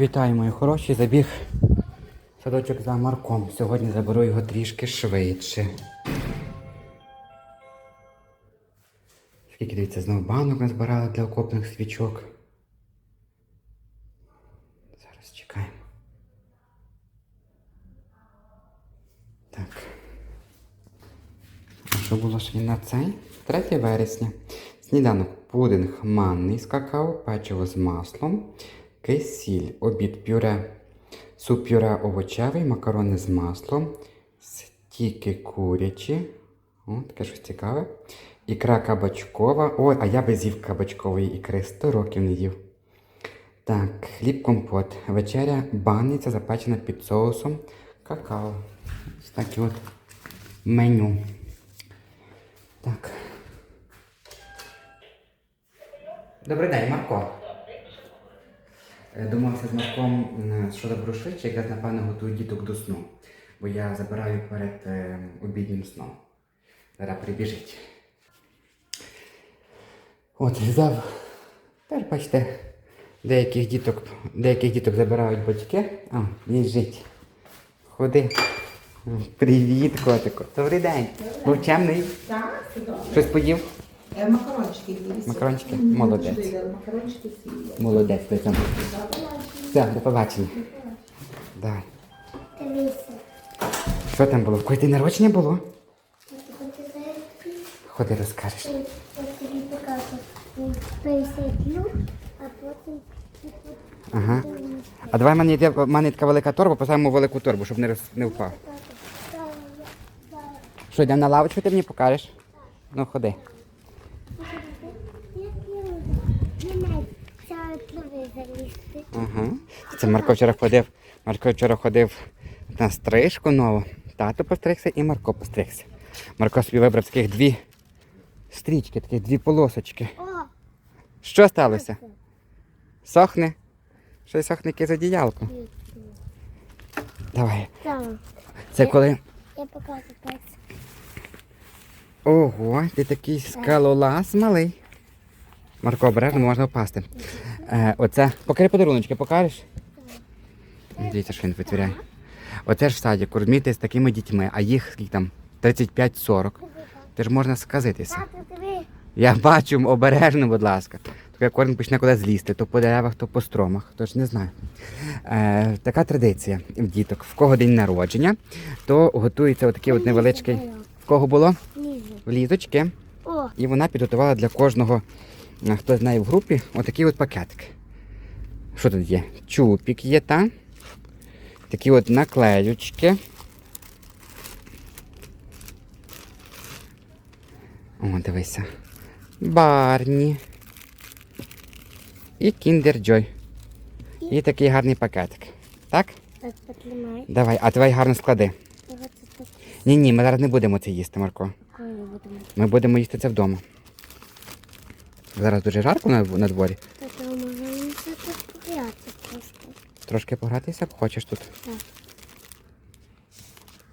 Вітаю, мої хороші. Забіг садочок за Марком. Сьогодні заберу його трішки швидше. Скільки дивіться, знову банок назбирали для окопних свічок. Зараз чекаємо. Так. А що було ж він на цей? 3 вересня. Сніданок пудинг манний з какао, печиво з маслом, кисіль, обід пюре, суп пюре овочевий, макарони з маслом, стіки курячі. О, таке щось цікаве. Ікра кабачкова. Ой, а я би з'їв кабачкової ікри 100 років не їв. Так, хліб компот. Вечеря банниця запечена під соусом какао. Ось таке от меню. Так. Добрий день, Марко. Е, Домовився з Марком, м, що добро швидше, якраз напевно готую діток до сну. Бо я забираю перед е, обіднім сном. Зараз прибіжить. От, взяв. Тепер бачите, деяких діток, деяких діток забирають батьки. А, біжить. Ходи. Привіт, котику. Добрий день. Був чемний. Так. Щось поїв? Е, Макарончики дивіться. Макарончики? Молодець. Макарончики всі. Молодець, ти там. Все, до побачення. Давай. Дивися. Що там було? В кої день народження було? Ходи розкажеш. я тобі покажу. Пересидлю, а потім Ага. А давай в мене йде в мене така велика торба, поставимо велику торбу, щоб не, роз, не впав. Що, йдемо на лавочку, ти мені покажеш? Ну, ходи. Ага. Це Марко вчора ходив. Марко вчора ходив на стрижку нову. Тато постригся і Марко постригся. Марко собі вибрав таких дві стрічки, таких дві полосочки. Що сталося? Сохне? Щось сохне якесь одіялко. Давай. Це коли. Я покажу. Ого, ти такий скалолаз малий. Марко, обережно можна впасти. Е, оце. Покажи подаруночки, покажеш? Дивіться, що він витворяє. Оце ж в садіку, розумієте, з такими дітьми, а їх скільки там 35-40. Ти ж можна сказитися. Я бачу, обережно, будь ласка. Як кожен почне кудись злізти, то по деревах, то по стромах, тож не знаю. Е, така традиція в діток. В кого день народження, то готується отакий от невеличкий. В кого було? В лізочки. О, І вона підготувала для кожного, е, хто з нею в групі, отакий от пакетик. Що тут є? Чупік є, та? Такі от наклеючки. О, дивися. Барні. І Kinder Joy. І такий гарний пакетик. Так? так. Давай, а давай гарно склади. Його це так Ні, ні, ми зараз не будемо це їсти, Марко. Будемо. Ми будемо їсти це вдома. Зараз дуже жарко на, на дворі. Тато, може це так пограти просто. Трошки погратися хочеш тут. Так.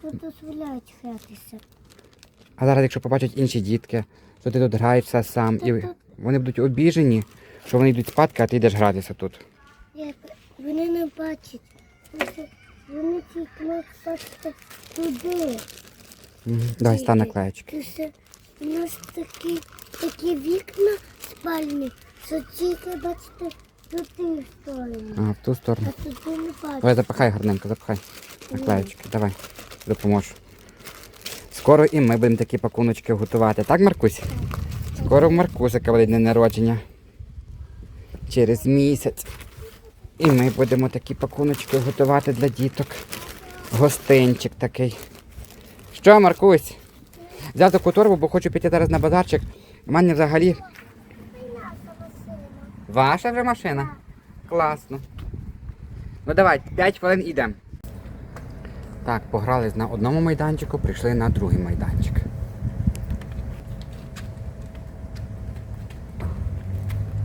Тут дозволяють гратися. А зараз, якщо побачать інші дітки, що ти тут граєшся сам, і тут- вони будуть обіжені, що вони йдуть спадки, а ти йдеш гратися тут. Я, вони не бачать. Вони- Вони тільки бачите туди. Давай стань наклеєчки. У нас такі, такі вікна спальні, що тільки бачите до тих сторони. А, в ту сторону. А туди не Давай запихай гарненько, запихай. Наклеєчки, давай. Допоможу. Скоро і ми будемо такі пакуночки готувати. Так, Маркусь? Скоро в Маркусика буде день народження. Через місяць. І ми будемо такі пакуночки готувати для діток. Гостинчик такий. Що, Маркусь? Взяв таку торбу, бо хочу піти зараз на базарчик. У мене взагалі. Ваша вже машина? Класно. Ну давай, 5 хвилин ідемо. Так, пограли на одному майданчику, прийшли на другий майданчик.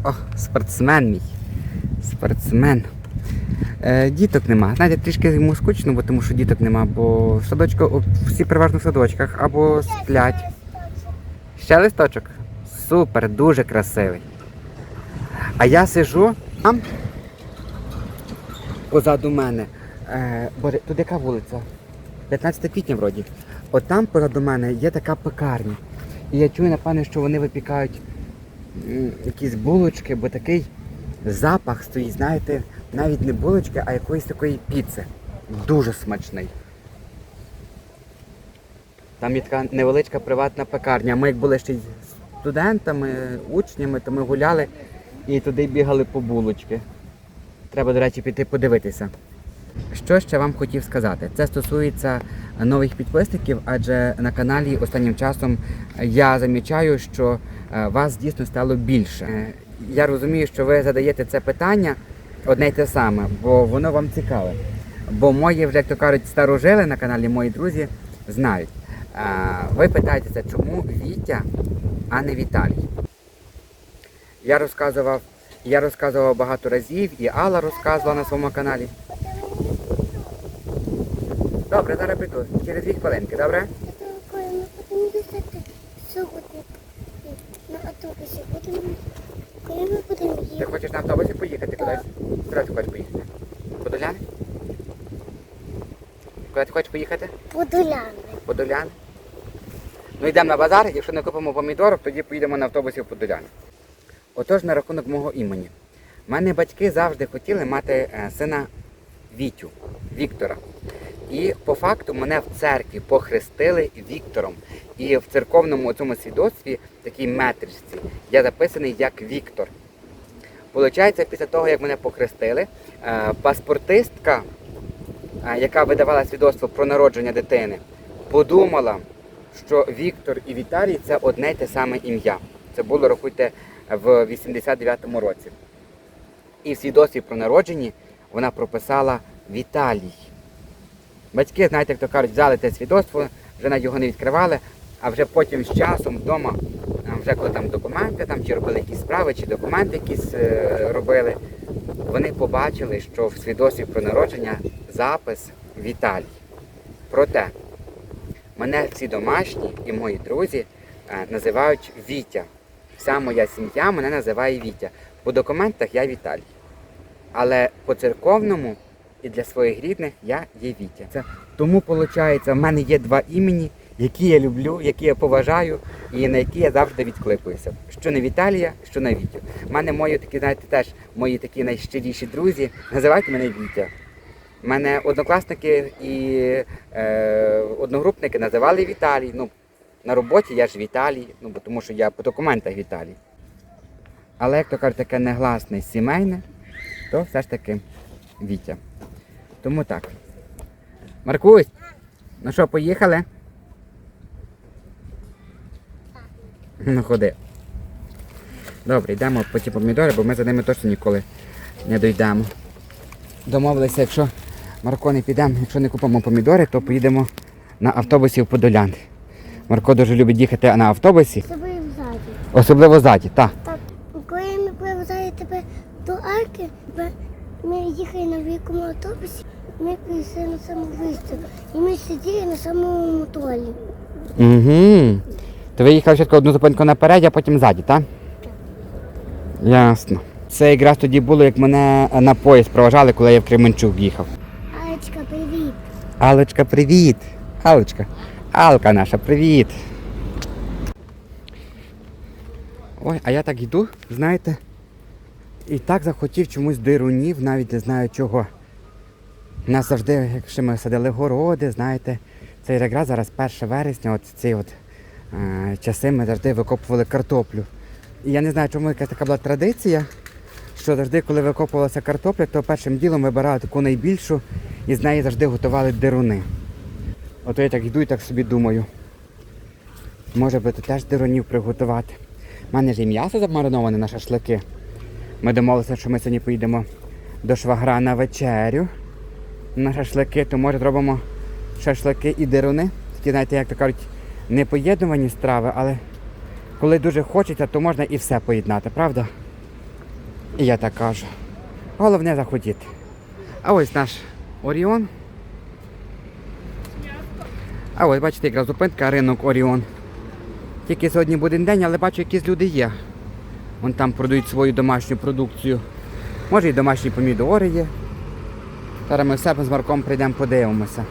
О, спортсмен мій. Спортсмен. Е, діток нема. Знаєте, трішки йому скучно, бо тому що діток нема, бо в садочку, всі переважно в садочках або сплять. Ще листочок? Супер, дуже красивий. А я сижу там позаду мене. Е, боже, тут яка вулиця? 15 квітня вроді. От там позаду мене є така пекарня. І я чую, напевне, що вони випікають якісь булочки, бо такий запах стоїть, знаєте, навіть не булочки, а якоїсь такої піци. Дуже смачний. Там є така невеличка приватна пекарня. Ми як були ще й студентами, учнями, то ми гуляли і туди бігали по булочки. Треба, до речі, піти подивитися. Що ще вам хотів сказати? Це стосується нових підписників, адже на каналі останнім часом я замічаю, що е, вас дійсно стало більше. Е, Я розумію, що ви задаєте це питання одне й те саме, бо воно вам цікаве. Бо мої, вже як то кажуть, старожили на каналі, мої друзі знають. Ви питаєтеся, чому Вітя, а не Віталій? Я розказував, я розказував багато разів, і Алла розказувала на своєму каналі. Добре, зараз прийду. Через дві хвилинки, добре? Сьогодні на автобусі, будемо. Коли ми будемо Ти хочеш на автобусі поїхати кудись? Куди ти хочеш поїхати? Подоляни? Куди ти хочеш поїхати? Подоляни. Подоляни? Ну йдемо на базар, якщо не купимо помідорок, тоді поїдемо на автобусі в Подоляни. Отож, на рахунок мого імені. У мене батьки завжди хотіли мати е, сина Вітю, Віктора. І по факту мене в церкві похрестили Віктором. І в церковному цьому свідоцтві, такій метричці, я записаний як Віктор. Получається, після того, як мене похрестили, е, паспортистка, е, яка видавала свідоцтво про народження дитини, подумала, що Віктор і Віталій це одне й те саме ім'я. Це було, рахуйте, в 89-му році. І в свідоцтві про народження вона прописала Віталій. Батьки, знаєте, як то кажуть, взяли те свідоцтво, вже навіть його не відкривали, а вже потім з часом вдома, вже коли там документи, там, чи робили якісь справи, чи документи якісь е, робили, вони побачили, що в свідоцтві про народження запис Віталій. Проте мене всі домашні і мої друзі е, називають Вітя. Вся моя сім'я мене називає Вітя. По документах я Віталій. Але по церковному і для своїх рідних я є Вітя. Це тому виходить, в мене є два імені, які я люблю, які я поважаю і на які я завжди відкликуюся. Що на Віталія, що на Вітю. У мене мої такі, знаєте, теж мої такі найщиріші друзі. Називають мене Вітя. У мене однокласники і е, одногрупники називали Віталій. Ну, на роботі я ж Віталій, ну, бо тому що я по документах Віталій. Але як то кажуть, таке негласне сімейне, то все ж таки Вітя. Тому так. Маркусь, ну що, поїхали? Ну ходи. Добре, йдемо по ті помідори, бо ми за ними точно ніколи не дійдемо. Домовилися, якщо Марко не підемо, якщо не купимо помідори, то поїдемо на автобусі в Подолян. Марко дуже любить їхати на автобусі, буде ззаді. особливо ззаді, так. Так, коли ми ззаді тебе до арки, ми, ми їхали на великому автобусі, ми прийшли на саму виставку. І ми сиділи на самому моторі. Угу. То ви їхали спочатку одну зупинку наперед, а потім ззаді, так? Ясно. Це якраз тоді було, як мене на поїзд проважали, коли я в Кременчук їхав. Алечка, привіт. Алочка, привіт! Алочка. Алка наша, привіт. Ой, а я так йду, знаєте, і так захотів чомусь дирунів, навіть не знаю чого. У нас завжди, якщо ми садили городи, знаєте, це якраз зараз 1 вересня, от ці от е, часи ми завжди викопували картоплю. І я не знаю, чому якась така була традиція, що завжди, коли викопувалася картопля, то першим ділом вибирали таку найбільшу і з неї завжди готували дируни. Ото я так йду і так собі думаю. Може би тут теж дирунів приготувати. У мене ж і м'ясо замариноване на шашлики. Ми домовилися, що ми сьогодні поїдемо до швагра на вечерю. На шашлики, то може зробимо шашлики і дируни. Такі, знаєте, як то кажуть, не поєднувані страви, але коли дуже хочеться, то можна і все поєднати, правда? І я так кажу. Головне захотіти. А ось наш Оріон. А ось бачите, якраз зупинка ринок Оріон. Тільки сьогодні буде день, але бачу, якісь люди є. Вон там продають свою домашню продукцію. Може і домашні помідори є. Зараз ми все з Марком прийдемо, подивимося.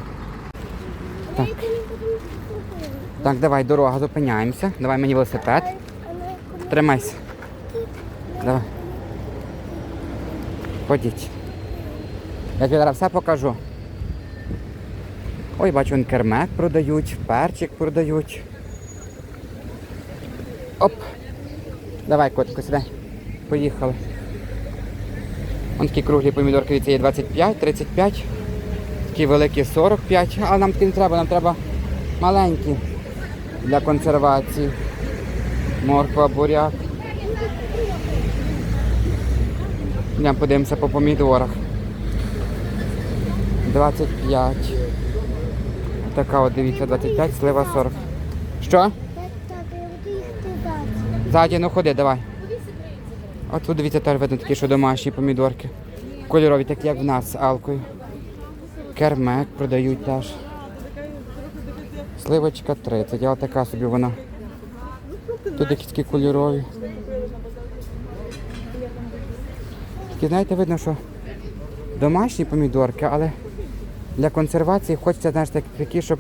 Так. Я не буду купити. Так, давай, дорога, зупиняємося. Давай мені велосипед. Тримайся. Давай. Ходіть. Я тобі зараз все покажу. Ой, бачу, вон кермек продають, перчик продають. Оп. Давай, котику, сідай. Поїхали. Вон такі круглі помідорки від є 25, 35. Такі великі 45. Але нам такі не треба, нам треба маленькі для консервації. Морква, буряк. Йдемо подивимося по помідорах. 25. Така от дивіться, 25, слива 40. Що? Ззаді, ну ходи, давай. От тут дивіться, теж видно такі, що домашні помідорки. Кольорові, такі як в нас з алкою. Кермек продають теж. Сливочка 30, а така собі вона. Тут якісь кольорові. Такі, знаєте, видно, що домашні помідорки, але для консервації хочеться, знаєш, такі, щоб.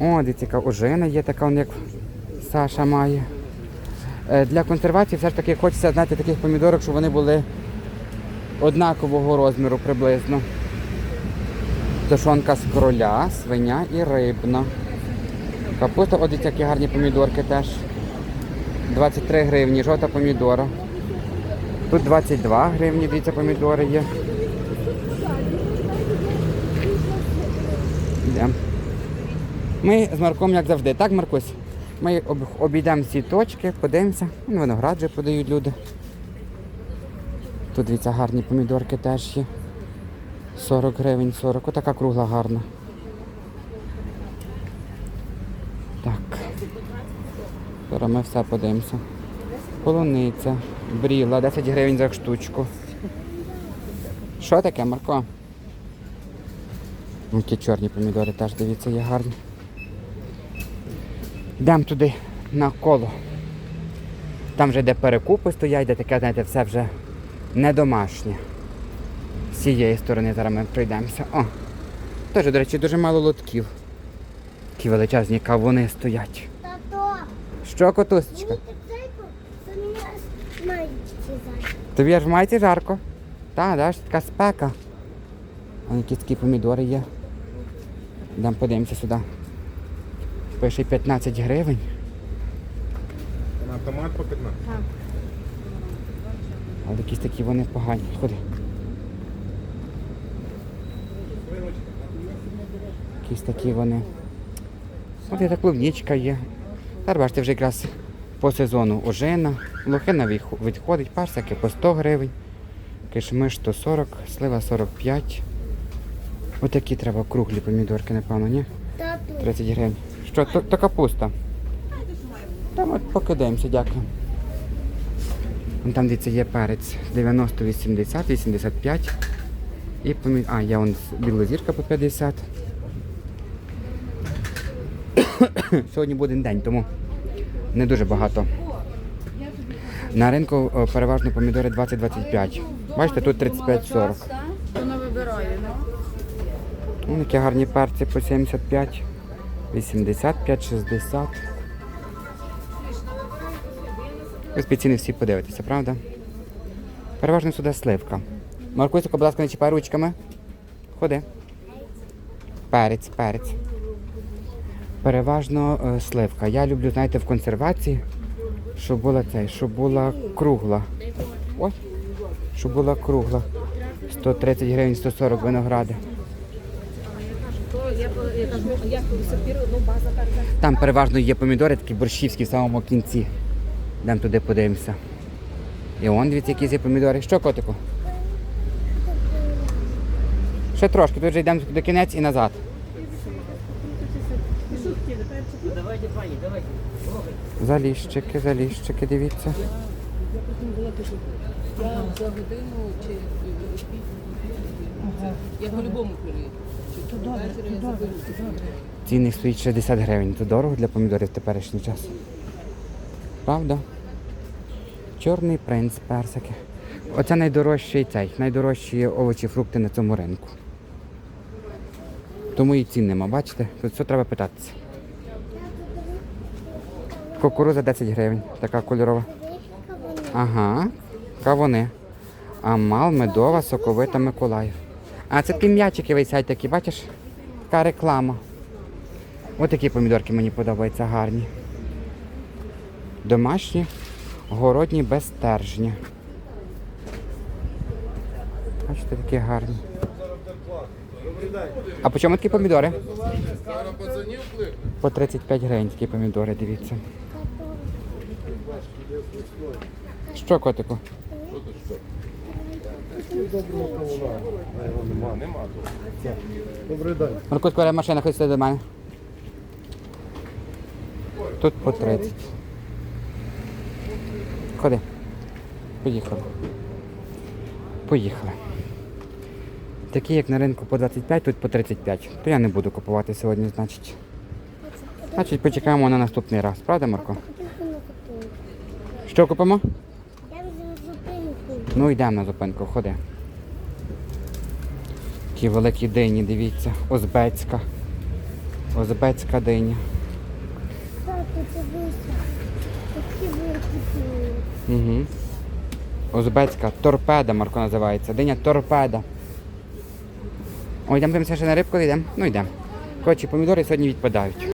О, дивіться, яка ожина є така, як Саша має. Е, Для консервації все ж таки хочеться знаєте, таких помідорок, щоб вони були однакового розміру приблизно. Тушонка з кроля, свиня і рибна. Капуста, дивіться, які гарні помідорки теж. 23 гривні, жовта помідора. Тут 22 гривні, дивіться, помідори є. Йдемо. Ми з Марком, як завжди, так, Маркусь? Ми обійдемо всі точки, подивимося. Ну, Виноград вже подають люди. Тут дивіться, гарні помідорки теж є. 40 гривень, 40. Отака кругла гарна. Так. Зараз ми все подивимося. Полуниця, бріла, 10 гривень за штучку. Що таке, Марко? Ті чорні помідори теж дивіться, є гарні. Йдемо туди на коло. Там вже де перекупи стоять, де таке, знаєте, все вже не домашнє. З цієї сторони зараз ми пройдемося. О! Теж, до речі, дуже мало лотків. Такі величезні кавуни стоять. Тато, Що, котусечка? мені так зайку, то мені аж. Тобі аж в майці жарко? Так, да, ж така спека. А якісь такі помідори є. Йдемо подивимося сюди. Пише 15 гривень. На автомат по 15. Але якісь такі вони погані. Ходи. Якісь такі вони. От і та клубнічка є. Зараз бачите, вже якраз по сезону ожина. Лохина відходить, парсики по 100 гривень. Кишмиш 140, слива 45. Отакі треба круглі помідорки, напевно, ні? 30 гривень. Що, то, то капуста? Там от покидаємося, дякую. Вон Там дивіться є перець 90, 80, 85. І помі... А, є вон білозірка по 50. Сьогодні буде день, тому не дуже багато. На ринку переважно помідори 20-25. Бачите, тут 35-40. Вона вибирає, ну. Вон які гарні перці по 75, 85, 60. Ви спеціально всі подивитеся, правда? Переважно сюди сливка. Маркуйся, будь ласка, не чіпай ручками. Ходи. Перець, перець. Переважно е, сливка. Я люблю, знаєте, в консервації, щоб була цей, щоб була кругла. Ой, щоб була кругла. 130 гривень, 140 виногради. Там переважно є помідори, такі борщівські в самому кінці. Йдемо туди подивимося. І он дивіться, які є помідори. Що, котику? Ще трошки, тут вже йдемо до кінець і назад. Заліщики, заліщики, дивіться. Я за годину чи я по-любому керую. Чи ввечері я заберу. Цінник стоїть 60 гривень. Це дорого для помідорів в теперішній час. Правда? Чорний принц, персики. Оце найдорожчий цей, найдорожчі овочі, фрукти на цьому ринку. Тому і цін нема, бачите? Тут все треба питатися. Кукуруза 10 гривень, така кольорова. Ага, кавуни. Амал, медова, соковита Миколаїв. А це такі м'ячики висять такі, бачиш? Така реклама. Ось такі помідорки мені подобаються гарні. Домашні, городні без стержня. Бачите, такі гарні. А по чому такі помідори? По 35 гривень такі помідори, дивіться. Що, котику? Добрий день. Марко, скоро машина хоче до мене. Тут по 30. Ходи. Поїхали. Поїхали. Такі, як на ринку по 25, тут по 35. То я не буду купувати сьогодні, значить. Значить, почекаємо на наступний раз, правда, Марко? Що купимо? Я вже зупинку. Ну йдемо на зупинку, ходи. Такі великі дині, дивіться. Узбецька. Узбецька диня. Це вийшло. Такі великі. Угу. Узбецька торпеда, Марко називається. Диня торпеда. Ой, йдемо дивимося ще на рибку, йдемо. Ну йдемо. Коротше, помідори сьогодні відпадають.